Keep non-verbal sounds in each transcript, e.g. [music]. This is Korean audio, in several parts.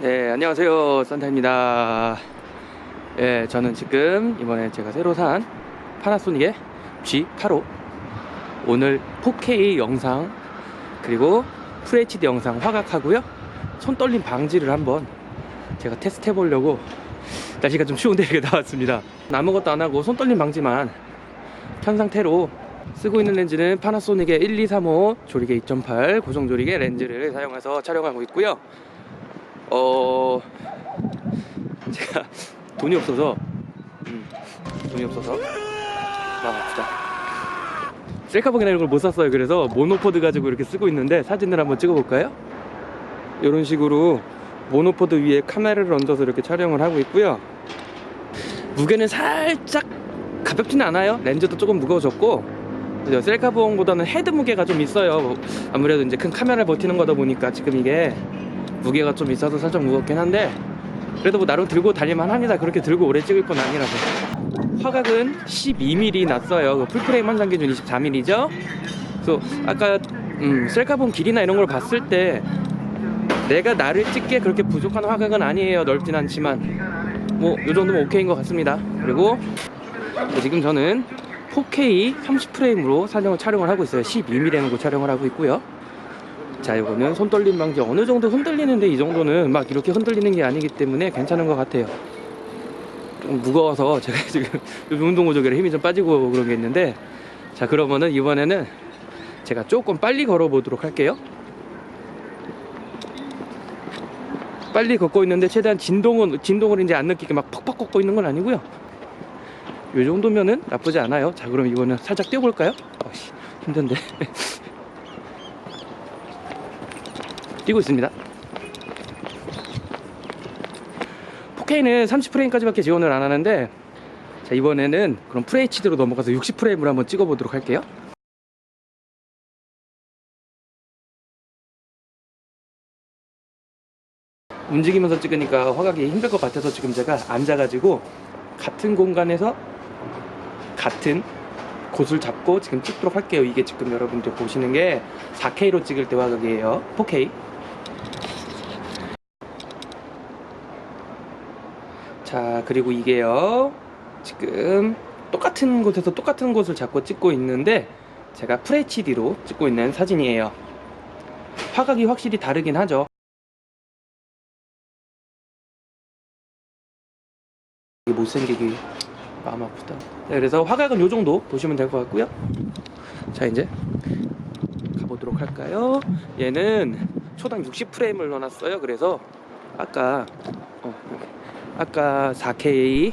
네, 안녕하세요. 산타입니다. 예, 저는 지금 이번에 제가 새로 산 파나소닉의 G85 오늘 4K 영상 그리고 FHD 영상 화각하고요. 손 떨림 방지를 한번 제가 테스트 해보려고 날씨가 좀 추운데 [laughs] 이렇게 나왔습니다. 아무것도 안 하고 손 떨림 방지만 현 상태로 쓰고 있는 렌즈는 파나소닉의 1235 조리개 2.8 고정 조리개 렌즈를 사용해서 촬영하고 있고요. 어 제가 돈이 없어서 음, 돈이 없어서 아프다 셀카봉이나 이런 걸 못 샀어요 그래서 모노포드 가지고 이렇게 쓰고 있는데 사진을 한번 찍어볼까요? 이런 식으로 모노포드 위에 카메라를 얹어서 이렇게 촬영을 하고 있고요 무게는 살짝 가볍지는 않아요 렌즈도 조금 무거워졌고? 셀카봉보다는 헤드 무게가 좀 있어요. 아무래도 이제 큰 카메라를 버티는 거다 보니까 지금 이게 무게가 좀 있어서 살짝 무겁긴 한데 그래도 뭐 나름 들고 다닐만 합니다. 그렇게 들고 오래 찍을 건 아니라서. 화각은 12mm 났어요. 그 풀프레임 환상 기준 24mm죠? 그래서 아까 음, 셀카봉 길이나 이런 걸 봤을 때 내가 나를 찍기에 그렇게 부족한 화각은 아니에요. 넓진 않지만. 뭐 이 정도면 오케이인 것 같습니다. 그리고 네, 지금 저는 4K 30프레임으로 촬영을, 촬영을 하고 있어요. 12mm로 촬영을 하고 있고요. 자 이거는 손 떨림 방지 어느 정도 흔들리는데 이 정도는 막 이렇게 흔들리는 게 아니기 때문에 괜찮은 것 같아요. 좀 무거워서 [laughs] 제가 지금 운동 부족이라 힘이 좀 빠지고 그런 게 있는데 자 그러면은 이번에는 제가 조금 빨리 걸어 보도록 할게요. 빨리 걷고 있는데 최대한 진동은 진동을 이제 안 느끼게 막 퍽퍽 걷고 있는 건 아니고요 요 정도면은 나쁘지 않아요 자 그럼 이거는 살짝 뛰어볼까요? 어씨 힘든데 [laughs] 뛰고 있습니다. 4K는 30프레임까지밖에 지원을 안 하는데 자 이번에는 그럼 FHD로 넘어가서 60프레임으로 한번 찍어보도록 할게요. 움직이면서 찍으니까 화각이 힘들 것 같아서 지금 제가 앉아가지고 같은 공간에서 같은 곳을 잡고 지금 찍도록 할게요. 이게 지금 여러분들 보시는 게 4K로 찍을 때 화각이에요. 4K. 자, 그리고 이게요. 지금 똑같은 곳에서 똑같은 곳을 잡고 찍고 있는데 제가 FHD로 찍고 있는 사진이에요. 화각이 확실히 다르긴 하죠. 못생기기 마음 아프다. 네, 그래서 화각은 요 정도 보시면 될 것 같고요. 자, 이제 가보도록 할까요? 얘는 초당 60프레임을 넣어놨어요. 그래서 아까 어, 아까 4K,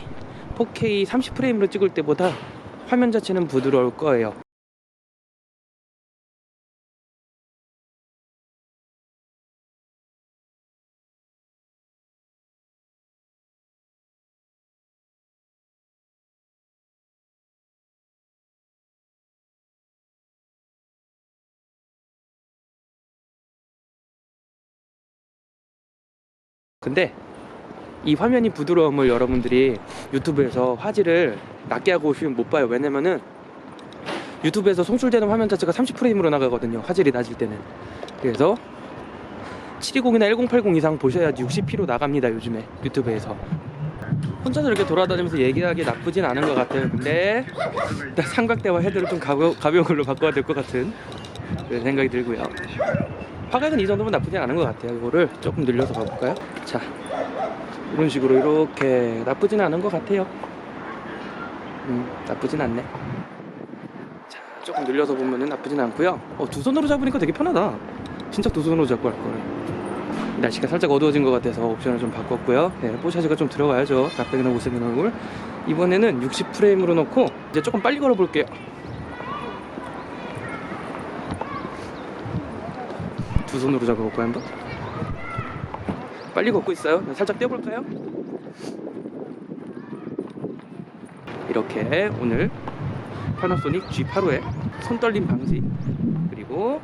4K 30프레임으로 찍을 때보다 화면 자체는 부드러울 거예요. 근데 이 화면이 부드러움을 여러분들이 유튜브에서 화질을 낮게 하고 오시면 못 봐요. 왜냐면은 유튜브에서 송출되는 화면 자체가 30프레임으로 나가거든요. 화질이 낮을 때는. 그래서 720이나 1080 이상 보셔야지 60p로 나갑니다. 요즘에 유튜브에서. 혼자서 이렇게 돌아다니면서 얘기하기 나쁘진 않은 것 같아요. 근데 일단 삼각대와 헤드를 좀 가벼, 가벼운 걸로 바꿔야 될 것 같은 생각이 들고요. 화각은 이 정도면 나쁘진 않은 것 같아요. 이거를 조금 늘려서 가볼까요? 자, 이런 식으로 이렇게 나쁘진 않은 것 같아요. 음, 나쁘진 않네. 자, 조금 늘려서 보면은 나쁘진 않고요. 어, 두 손으로 잡으니까 되게 편하다. 진짜 두 손으로 잡고 할 거를. 날씨가 살짝 어두워진 것 같아서 옵션을 좀 바꿨고요. 네, 뽀샤지가 좀 들어가야죠. 납작이나 못생긴 얼굴. 이번에는 60프레임으로 넣고 이제 조금 빨리 걸어볼게요. 두 손으로 잡아볼까요 한번? 빨리 걷고 있어요. 살짝 떼볼까요? 이렇게 오늘 파나소닉 G85의 손떨림 방지 그리고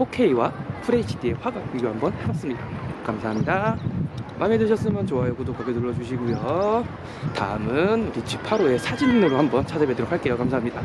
4K와 FHD의 화각 비교 한번 해봤습니다. 감사합니다. 마음에 드셨으면 좋아요, 구독하기 눌러주시고요. 다음은 우리 G85의 사진으로 한번 찾아뵙도록 할게요. 감사합니다.